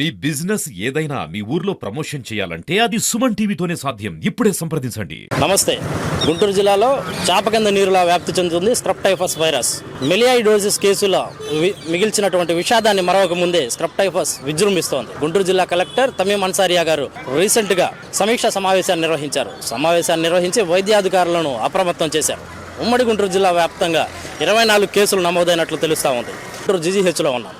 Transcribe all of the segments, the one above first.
మీ business ఏదైనా మీ ఊర్లో promotion చేయాలంటే అది సుమన్ టీవీతోనే సాధ్యం. ఇప్పుడే సంప్రదించండి. నమస్తే. గుంటూరు జిల్లాలో చాపకింద నీరులా వ్యాప్తి చెందుతుంది స్క్రప్టైఫస్ వైరస్. మెలియాయిడోసిస్ కేసులో మిగిల్చినటువంటి విషాదాన్ని మరవక ముందే స్క్రప్టైఫస్ విజృంభిస్తోంది. గుంటూరు జిల్లా కలెక్టర్ తమీం అన్సారియా గారు రీసెంట్గా సమీక్షా సమావేశాన్ని నిర్వహించారు. సమావేశాన్ని నిర్వహించి వైద్యాధికారులను అప్రమత్తం చేశారు. ఉమ్మడి గుంటూరు జిల్లా వ్యాప్తంగా ఇరవై నాలుగు కేసులు నమోదైనట్లు తెలుస్తా ఉంది. గుంటూరు జీజీహెచ్లో ఉన్నాం.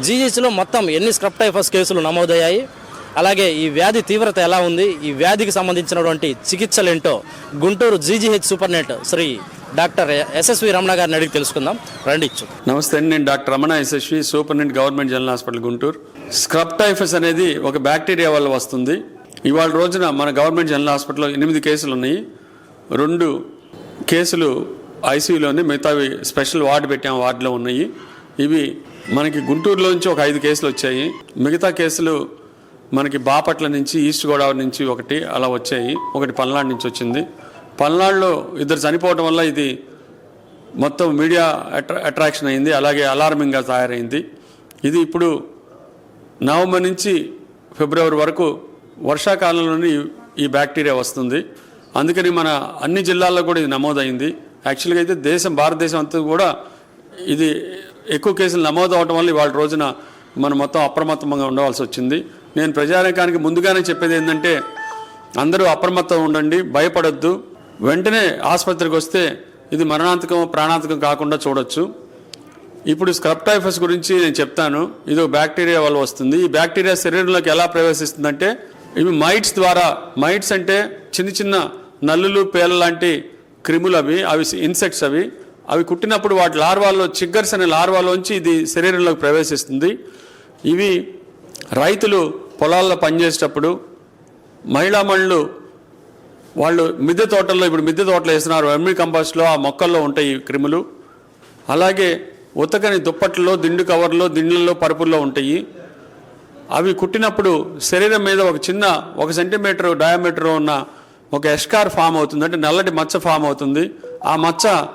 జీహెచ్లో మొత్తం ఎన్ని స్క్రప్టైఫస్ కేసులు నమోదయ్యాయి? అలాగే ఈ వ్యాధి తీవ్రత ఎలా ఉంది? ఈ వ్యాధికి సంబంధించినటువంటి చికిత్సలేంటో Guntur GGH superintendent Shri doctor SSV Ramana గారిని అడిగి తెలుసుకుందాం. రండి ఇచ్చు నమస్తే అండి నేను doctor Ramana Yashasvi superintendent government general hospital Guntur. Scrub typhus అనేది ఒక బ్యాక్టీరియా వల్ల వస్తుంది. ఇవాళ రోజున మన గవర్నమెంట్ జనరల్ హాస్పిటల్లో ఎనిమిది కేసులు ఉన్నాయి. రెండు కేసులు ఐసీయూలోనే మిగతావి స్పెషల్ వార్డు పెట్టాం వార్డులో ఉన్నాయి. ఇవి మనకి గుంటూరులో నుంచి ఒక ఐదు కేసులు వచ్చాయి. మిగతా కేసులు మనకి బాపట్ల నుంచి ఈస్ట్ గోదావరి నుంచి ఒకటి అలా వచ్చాయి. ఒకటి పల్నాడు నుంచి వచ్చింది. పల్నాడులో ఇద్దరు చనిపోవడం వల్ల ఇది మొత్తం మీడియా అట్రా అట్రాక్షన్ అయింది. అలాగే అలార్మింగ్గా తయారైంది. ఇది ఇప్పుడు నవంబర్ నుంచి ఫిబ్రవరి వరకు వర్షాకాలంలోనే ఈ బ్యాక్టీరియా వస్తుంది. అందుకని మన అన్ని జిల్లాల్లో కూడా ఇది నమోదైంది. యాక్చువల్గా అయితే దేశం భారతదేశం అంతా కూడా ఇది ఎక్కువ కేసులు నమోదు అవడం వల్ల ఇవాళ రోజున మనం మొత్తం అప్రమత్తంగా ఉండవలసి వచ్చింది. నేను ప్రజారంగానికి ముందుగానే చెప్పేది ఏంటంటే అందరూ అప్రమత్తం ఉండండి భయపడొద్దు. వెంటనే ఆసుపత్రికి వస్తే ఇది మరణాంతకం ప్రాణాంతకం కాకుండా చూడొచ్చు. ఇప్పుడు స్క్రబ్ టైఫస్ గురించి నేను చెప్తాను. ఇది ఒక బ్యాక్టీరియా వల్ల వస్తుంది. ఈ బ్యాక్టీరియా శరీరంలోకి ఎలా ప్రవేశిస్తుందంటే ఇవి మైట్స్ ద్వారా మైట్స్ అంటే చిన్న చిన్న నల్లులు పేల లాంటి క్రిములు అవి అవి ఇన్సెక్ట్స్ అవి. అవి కుట్టినప్పుడు వాటి లార్వాల్లో చిగ్గర్స్ అనే లార్వాలోంచి ఇది శరీరంలోకి ప్రవేశిస్తుంది. ఇవి రైతులు పొలాల్లో పనిచేసేటప్పుడు మహిళామణులు వాళ్ళు మిద్దె తోటల్లో ఇప్పుడు మిద్దె తోటలు వేస్తున్నారు ఎమ్మి కంపోస్ట్లో ఆ మొక్కల్లో ఉంటాయి ఈ క్రిములు. అలాగే ఉతకని దుప్పట్లలో దిండు కవర్లో దిండ్లలో పరుపుల్లో ఉంటాయి. అవి కుట్టినప్పుడు శరీరం మీద ఒక చిన్న ఒక సెంటీమీటర్ డయామీటర్ ఉన్న ఒక ఎస్కార్ ఫామ్ అవుతుంది. అంటే నల్లటి మచ్చ ఫామ్ అవుతుంది. ఆ మచ్చ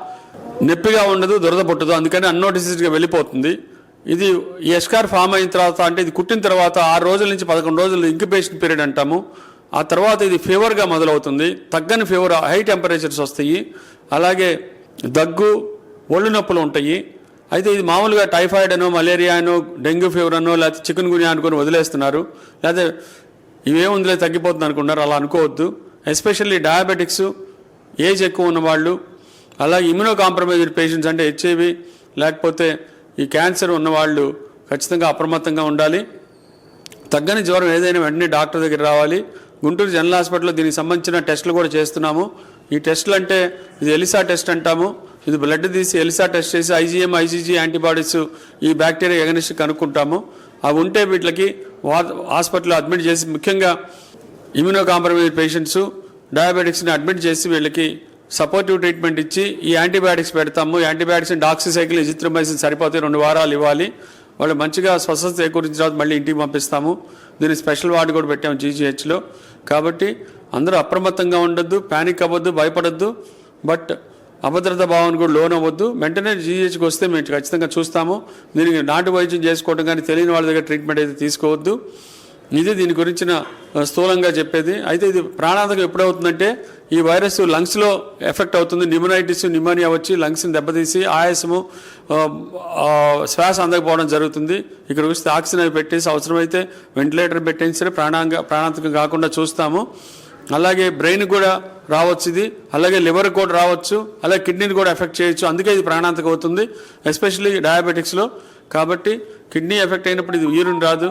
నొప్పిగా ఉండదు దురద పుట్టదు. అందుకని అన్నోటిసిస్గా వెళ్ళిపోతుంది. ఇది ఎస్కార్ ఫామ్ అయిన తర్వాత అంటే ఇది కుట్టిన తర్వాత ఆరు రోజుల నుంచి పదకొండు రోజులు ఇంక్యుబేషన్ పీరియడ్ అంటాము. ఆ తర్వాత ఇది ఫీవర్గా మొదలవుతుంది. తగ్గని ఫీవర్ హై టెంపరేచర్స్ వస్తాయి. అలాగే దగ్గు ఒళ్ళు నొప్పులు ఉంటాయి. అయితే ఇది మామూలుగా టైఫాయిడ్ అనో మలేరియా అనో డెంగ్యూ ఫీవర్ అనో లేకపోతే చికెన్ గుని అనుకొని వదిలేస్తున్నారు. లేకపోతే ఇవేముందిలే తగ్గిపోతుంది అనుకున్నారు అలా అనుకోవద్దు. ఎస్పెషల్లీ డయాబెటిక్స్ ఏజ్ ఎక్కువ ఉన్నవాళ్ళు అలాగే ఇమ్యూనో కాంప్రమైజ్డ్ పేషెంట్స్ అంటే హెచ్ఐవి లేకపోతే ఈ క్యాన్సర్ ఉన్నవాళ్ళు ఖచ్చితంగా అప్రమత్తంగా ఉండాలి. తగ్గని జ్వరం ఏదైనా వెంటనే డాక్టర్ దగ్గర రావాలి. గుంటూరు జనరల్ హాస్పిటల్లో దీనికి సంబంధించిన టెస్టులు కూడా చేస్తున్నాము. ఈ టెస్టులు అంటే ఇది ఎలిసా టెస్ట్ అంటాము. ఇది బ్లడ్ తీసి ఎలిసా టెస్ట్ చేసి ఐజీఎం ఐజీజీ యాంటీబాడీస్ ఈ బ్యాక్టీరియా ఎగనిస్ట్ కనుక్కుంటాము. అవి ఉంటే వీటికి వా- హాస్పిటల్లో అడ్మిట్ చేసి ముఖ్యంగా ఇమ్యూనో కాంప్రమైజ్ పేషెంట్స్ డయాబెటిక్స్ని అడ్మిట్ చేసి వీళ్ళకి సపోర్టివ్ ట్రీట్మెంట్ ఇచ్చి ఈ యాంటీబయాటిక్స్ పెడతాము. యాంటీబయాటిక్స్ డాక్సిసైకిల్ ఇజిత్రమైసిన్ సరిపోతే రెండు వారాలు ఇవ్వాలి. వాళ్ళు మంచిగా స్వస్థత చేకూరించిన తర్వాత మళ్ళీ ఇంటికి పంపిస్తాము. దీన్ని స్పెషల్ వార్డు కూడా పెట్టాము జీజీహెచ్లో. కాబట్టి అందరూ అప్రమత్తంగా ఉండొద్దు ప్యానిక్ అవ్వద్దు భయపడద్దు. బట్ అభద్రత భావాన్ని కూడా లోన్ అవ్వద్దు. వెంటనే జీజీహెచ్కి వస్తే మేము ఖచ్చితంగా చూస్తాము. దీనికి నాటు వైద్యం చేసుకోవడం కానీ తెలియని వాళ్ళ దగ్గర ట్రీట్మెంట్ అయితే తీసుకోవద్దు. ఇది దీని గురించిన స్థూలంగా చెప్పేది. అయితే ఇది ప్రాణాంతకం ఎప్పుడవుతుందంటే ఈ వైరస్ లంగ్స్లో ఎఫెక్ట్ అవుతుంది. న్యూమనైటిస్ న్యూమోనియా వచ్చి లంగ్స్ని దెబ్బతీసి ఆయాసము శ్వాస అందకపోవడం జరుగుతుంది. ఇక్కడ వస్తే ఆక్సిజన్ అవి పెట్టేసి అవసరమైతే వెంటిలేటర్ పెట్టేసి ప్రాణాంగ ప్రాణాంతకం కాకుండా చూస్తాము. అలాగే బ్రెయిన్ కూడా రావచ్చు ఇది. అలాగే లివర్ కూడా రావచ్చు. అలాగే కిడ్నీని కూడా ఎఫెక్ట్ చేయొచ్చు. అందుకే ఇది ప్రాణాంతకం అవుతుంది ఎస్పెషల్లీ డయాబెటిక్స్లో. కాబట్టి కిడ్నీ ఎఫెక్ట్ అయినప్పుడు ఇది యూరిన్ రాదు.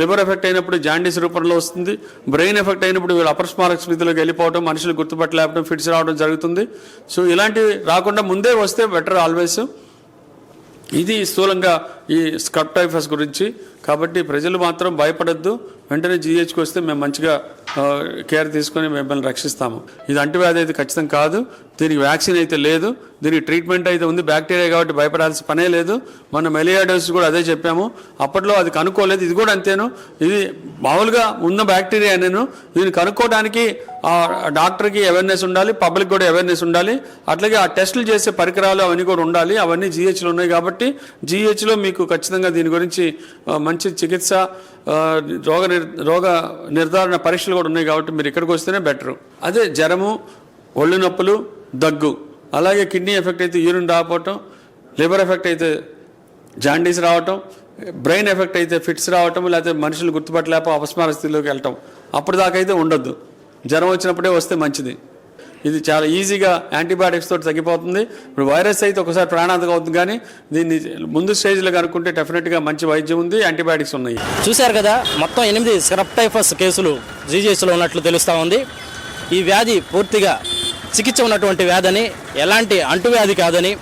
లివర్ ఎఫెక్ట్ అయినప్పుడు జాండీస్ రూపంలో వస్తుంది. బ్రెయిన్ ఎఫెక్ట్ అయినప్పుడు వీళ్ళు అపస్మారక స్థితిలోకి వెళ్ళిపోవడం మనుషులు గుర్తుపట్టలేకపోవడం ఫిట్స్ రావడం జరుగుతుంది. సో ఇలాంటివి రాకుండా ముందే వస్తే బెటర్ ఆల్వేస్. ఇది స్థూలంగా ఈ స్కప్ టైఫస్ గురించి. కాబట్టి ప్రజలు మాత్రం భయపడద్దు. వెంటనే జీహెచ్కి వస్తే మేము మంచిగా కేర్ తీసుకొని మిమ్మల్ని రక్షిస్తాము. ఇది అంటువ్యాధి అయితే ఖచ్చితం కాదు. దీనికి వ్యాక్సిన్ అయితే లేదు దీనికి ట్రీట్మెంట్ అయితే ఉంది బ్యాక్టీరియా కాబట్టి భయపడాల్సిన పనే లేదు. మన మెలియాడోస్ కూడా అదే చెప్పాము. అప్పట్లో అది కనుక్కోలేదు ఇది కూడా అంతేను. ఇది మామూలుగా ఉన్న బ్యాక్టీరియా నేను దీన్ని కనుక్కోవడానికి ఆ డాక్టర్కి అవేర్నెస్ ఉండాలి పబ్లిక్ కూడా అవేర్నెస్ ఉండాలి. అట్లాగే ఆ టెస్టులు చేసే పరికరాలు అవన్నీ కూడా ఉండాలి అవన్నీ జీహెచ్లో ఉన్నాయి కాబట్టి జీహెచ్లో మీకు ఖచ్చితంగా దీని గురించి మంచి చికిత్స రోగ నిర్ రోగ నిర్ధారణ పరీక్షలు కూడా ఉన్నాయి కాబట్టి మీరు ఇక్కడికి వస్తేనే బెటరు. అదే జ్వరము ఒళ్ళు నొప్పులు దగ్గు. అలాగే కిడ్నీ ఎఫెక్ట్ అయితే యూరిన్ రాకపోవటం లివర్ ఎఫెక్ట్ అయితే జాండీస్ రావటం బ్రెయిన్ ఎఫెక్ట్ అయితే ఫిట్స్ రావటం లేకపోతే మనుషులు గుర్తుపట్టలేక అపస్మార స్థితిలోకి వెళ్ళటం. అప్పుడు దాకా అయితే ఉండొద్దు. జ్వరం వచ్చినప్పుడే వస్తే మంచిది. ఇది చాలా ఈజీగా యాంటీబయాటిక్స్ తోటి తగ్గిపోతుంది. ఇప్పుడు వైరస్ అయితే ఒకసారి ప్రాణాంతకం అవుతుంది కానీ దీన్ని ముందు స్టేజ్లో కనుక్కుంటే డెఫినెట్గా మంచి వైద్యం ఉంది యాంటీబయాటిక్స్ ఉన్నాయి. చూశారు కదా మొత్తం ఎనిమిది స్క్రబ్ టైఫస్ కేసులు జీజీఎస్లో ఉన్నట్లు తెలుస్తూ ఉంది. ఈ వ్యాధి పూర్తిగా చికిత్స ఉన్నటువంటి వ్యాధని ఎలాంటి అంటువ్యాధి కాదని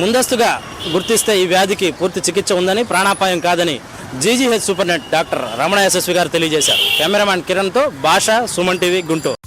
ముందస్తుగా గుర్తిస్తే ఈ వ్యాధికి పూర్తి చికిత్స ఉందని ప్రాణాపాయం కాదని GGH superintendent doctor Ramana Yashasvi గారు తెలియజేశారు. కెమెరామ్యాన్ కిరణ్తో భాష సుమన్ టీవీ గుంటూరు.